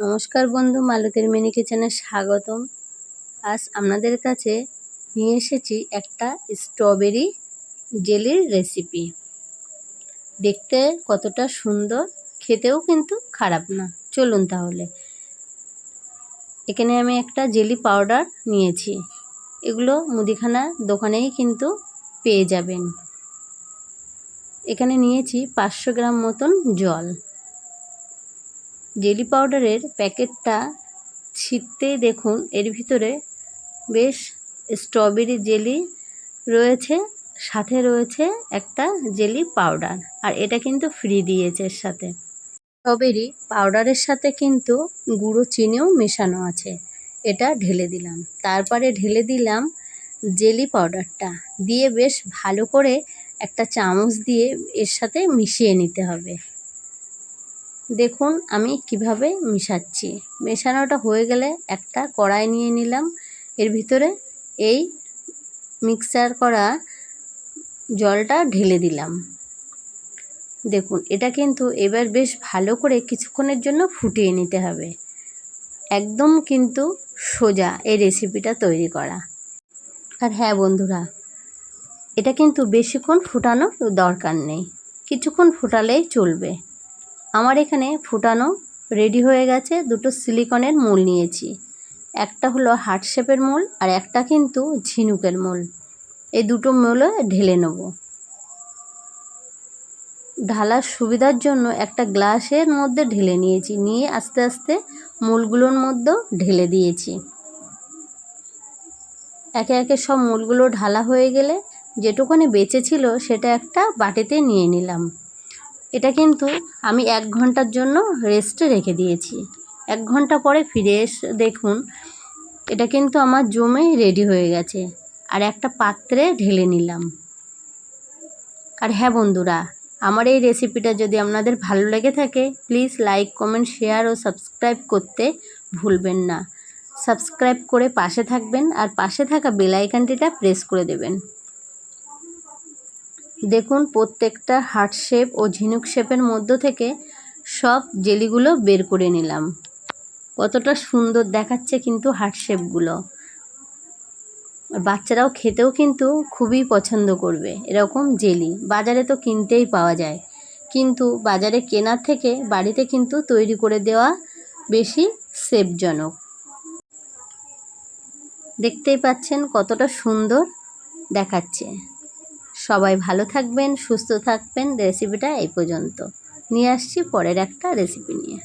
নমস্কার বন্ধু মালতীর মিনি কিচেনে স্বাগতম। আজ আপনাদের কাছে নিয়ে এসেছি একটা স্ট্রবেরি জেলির রেসিপি। দেখতে কতটা সুন্দর, খেতেও কিন্তু খারাপ না। চলুন তাহলে। এখানে আমি একটা জেলি পাউডার নিয়েছি। এগুলো মুদিখানা দোকানেই কিন্তু পেয়ে যাবেন। এখানে নিয়েছি পাঁচশো গ্রাম মতন জল। জেলি পাউডারের প্যাকেটটা ছিটতেই দেখুন, এর ভিতরে বেশ স্ট্রবেরি জেলি রয়েছে, সাথে রয়েছে একটা জেলি পাউডার, আর এটা কিন্তু ফ্রি দিয়েছে এর সাথে। স্ট্রবেরি পাউডারের সাথে কিন্তু গুঁড়ো চিনিও মেশানো আছে, এটা ঢেলে দিলাম। তারপরে ঢেলে দিলাম জেলি পাউডারটা, দিয়ে বেশ ভালো করে একটা চামচ দিয়ে এর সাথে মিশিয়ে নিতে হবে। দেখুন, আমি কীভাবে মিশাচ্ছি। মেশানোটা হয়ে গেলে একটা কড়াই নিয়ে নিলাম। এর ভিতরে এই মিক্সার করা জলটা ঢেলে দিলাম। দেখুন, এটা কিন্তু এবার বেশ ভালো করে কিছুক্ষণের জন্য ফুটিয়ে নিতে হবে। একদম কিন্তু সোজা এই রেসিপিটা তৈরি করা। আর হ্যাঁ বন্ধুরা, এটা কিন্তু বেশিক্ষণ ফুটানোর দরকার নেই। কিছুক্ষণ ফুটালেই চলবে। আমার এখানে ফুটানো রেডি হয়ে গেছে দুটো সিলিকনের মূল নিয়েছি। একটা হলো হার্ট শেপের মূল আর একটা কিন্তু ঝিনুকের মূল এই দুটো মূলে ঢেলে নেব। ঢালার সুবিধার জন্য একটা গ্লাসের মধ্যে ঢেলে নিয়েছি। নিয়ে আস্তে আস্তে মূলগুলোর মধ্যেও ঢেলে দিয়েছি। একে একে সব মূলগুলো ঢালা হয়ে গেলে যেটুকুনি বেঁচে ছিল সেটা একটা বাটিতে নিয়ে নিলাম। এটা কিন্তু আমি এক ঘণ্টার জন্য রেস্টে রেখে দিয়েছি। এক ঘণ্টা পরে ফিরে এসে, দেখুন, এটা কিন্তু আমার জমে রেডি হয়ে গেছে। আর একটা পাত্রে ঢেলে নিলাম। আর হ্যাঁ বন্ধুরা, আমার এই রেসিপিটা যদি আপনাদের ভালো লেগে থাকে প্লিজ লাইক কমেন্ট শেয়ার ও সাবস্ক্রাইব করতে ভুলবেন না। সাবস্ক্রাইব করে পাশে থাকবেন আর পাশে থাকা বেলাইকানটিটা প্রেস করে দেবেন। দেখুন, প্রত্যেকটা হার্ট শেপ ও ঝিনুক শেপের মধ্য থেকে সব জেলিগুলো বের করে নিলাম। কতটা সুন্দর দেখাচ্ছে কিন্তু হার্ট শেপগুলো। বাচ্চারাও খেতেও কিন্তু খুবই পছন্দ করবে এরকম জেলি। বাজারে তো কিনতেই পাওয়া যায়। কিন্তু বাজারে কেনার থেকে বাড়িতে কিন্তু তৈরি করে দেওয়া বেশি সেফজনক। দেখতেই পাচ্ছেন কতটা সুন্দর দেখাচ্ছে। সবাই ভালো থাকবেন সুস্থ থাকবেন। রেসিপিটা এই পর্যন্ত। নিয়ে আসছি পরের একটা রেসিপি নিয়ে।